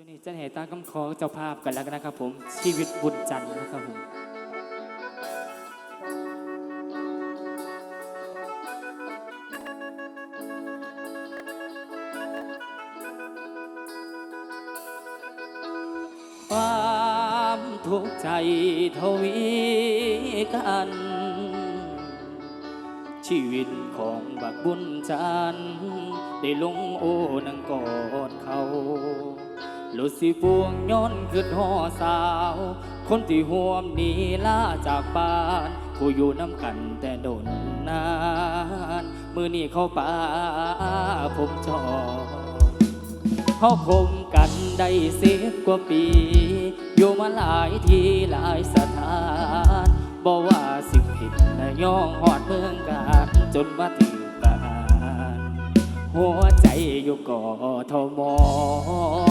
ช่วงนี้จะเห็นตามคำขอเจ้าภาพกันแล้วกันนะครับผม ชีวิตบุญจันทร์นะครับผมความทุกข์ใจทวีกัน ชีวิตของบักบุญจันทร์ได้ลงโอนังกอดเขา ลุสิปวงย้อนขึ้นห่อสาว คนที่ห่วมหนีลาจากบ้าน ผู้อยู่น้ำกันแต่โดนนาน มือนี้เข้าป่าผมจอเขาคมกันได้สิบกว่าปี อยู่มาหลายที่หลายสถานบอกว่าสิ่งผิดและย่องหอดเมืองการจนมาถึงบ้านหัวใจอยู่ก่อทมพี่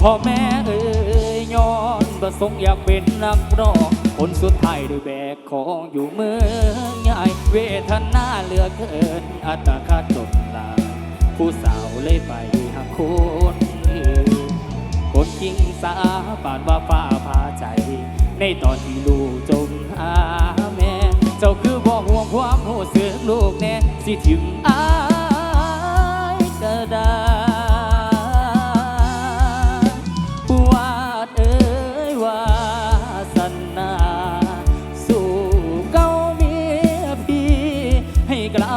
พ่อแม่เอ่ยย้อนประสงค์อยากเป็นนักร้องคนสุดท้ายด้วยแบกของอยู่เมืองใหญ่เวทนาเหลือเกิน อัตคาจนลาผู้สาวเลยไปหาคนอื่นคนกิงสาปานว่าฟ้าพาใจ ในตอนที่ลูกจมหาแม่ เจ้าคือบ่ห่วงความหูสึกลูกแน่สิทิม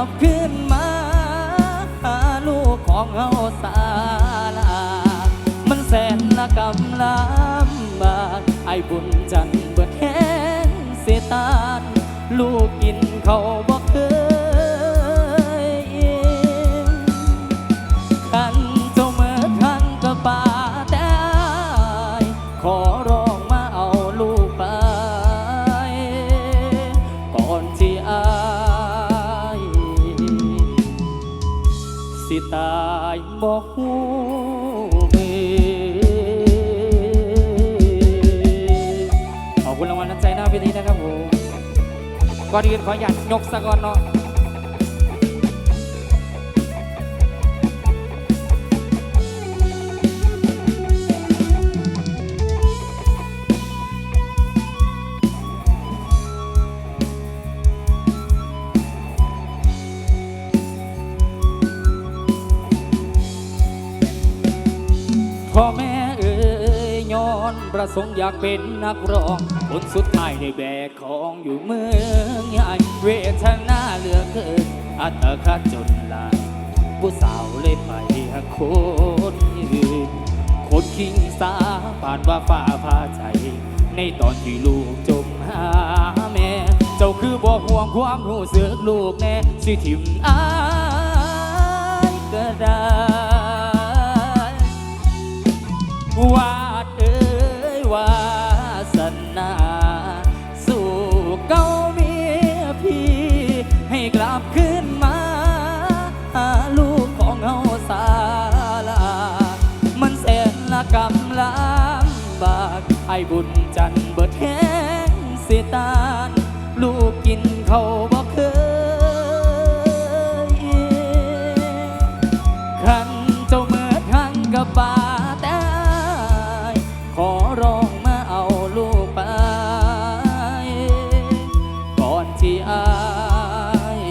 อบขึ้นมาหาลูกของเฮาสาลา มันแสนละกำลำบากไอ้บุญจันทร์เบิดแห้งเสยตานลูกกินเขาวบ่ ตายบอกหูเบขอบคุณรางวัลน้ำใจหน้าเวทีนะครับผมก่อนอื่นขออยากยกสะก่อนเนาะ พ่อแม่เอ่ยย้อนประสงค์อยากเป็นนักร้องคนสุดท้ายได้แบกของอยู่เมืองใหญ่เวทนาเหลือเกินอัตคาจนลายผู้สาวเลยไปหาคนอื่นคนคิงสาปานว่าฟ้าพาใจ ในตอนที่ลูกจมหาแม่ เจ้าคือบ่ห่วงความรู้สึกลูกแน่สิทิมอา อ้บุญจันทร์เบิดแห้งเสียตานลูกกินเขาวบ่เคยขันเจ้าเมื่อครั้งกับป่าแต่อายขอร้องมาเอาลูกไป ก่อนที่อาย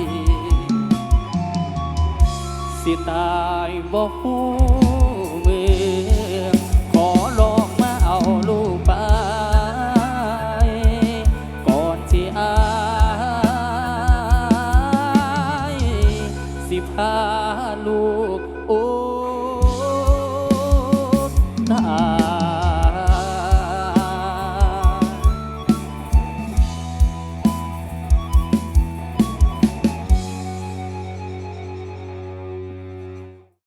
สิตายบ่ฮู้ ลูกโอ